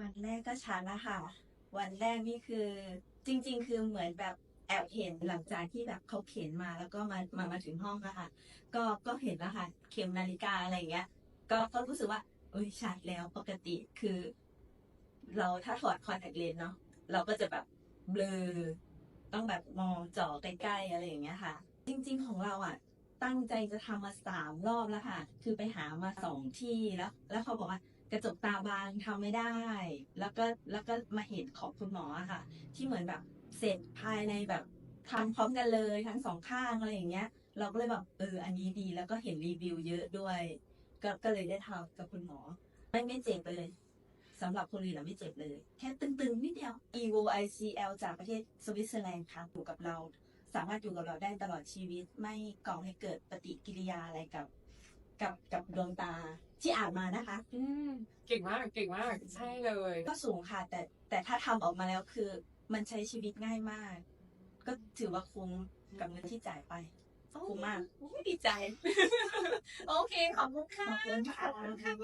วันแรกก็ชัดแล้วค่ะ วันแรกนี่คือ จริง ๆ คือเหมือนแบบแอบเห็นหลังจากที่แบบเขาเข็นมาแล้วก็มามามาถึงห้องอะค่ะ ก็ก็เห็นแล้วค่ะ เข็มนาฬิกาอะไรอย่างเงี้ย ก็ก็รู้สึกว่าเอ้ยชัดแล้วปกติคือ เราถ้าถอดคอนแทคเลนส์เนาะเราก็จะแบบเบลอต้องแบบมองจ่อใกล้ๆอะไรอย่างเงี้ยค่ะ จริง ๆ ของเราอะตั้งใจจะทำมาสามรอบแล้วค่ะ คือไปหามาสองที่แล้ว แล้วเขาบอกว่า กระจกตาบางทำไม่ได้ แล้วก็แล้วก็มาเห็นของคุณหมอค่ะ ที่เหมือนแบบเสร็จภายในแบบทำพร้อมกันเลยทั้งสองข้างอะไรอย่างเงี้ย เราก็เลยแบบเอออันนี้ดีแล้วก็เห็นรีวิวเยอะด้วยก็ก็เลยได้ทำกับคุณหมอ ไม่ไม่เจ็บเลยสำหรับคนอื่นอะไม่เจ็บเลย แค่ตึงๆนิดเดียว evo icl จากประเทศสวิตเซอร์แลนด์ค่ะอยู่กับเรา สามารถอยู่กับเราได้ตลอดชีวิต ไม่ก่อให้เกิดปฏิกิริยาอะไรกับ กับกับดวงตาที่อ่านมานะคะ อืมเก่งมากเก่งมากใช่เลย ก็สูงค่ะ แต่แต่ถ้าทำออกมาแล้วคือ มันใช้ชีวิตง่ายมาก ก็ถือว่าคุ้มกับเงินที่จ่ายไปคุ้มมากโอ้ยดีใจ โอเค ขอบคุณค่ะ ขอบคุณค่ะ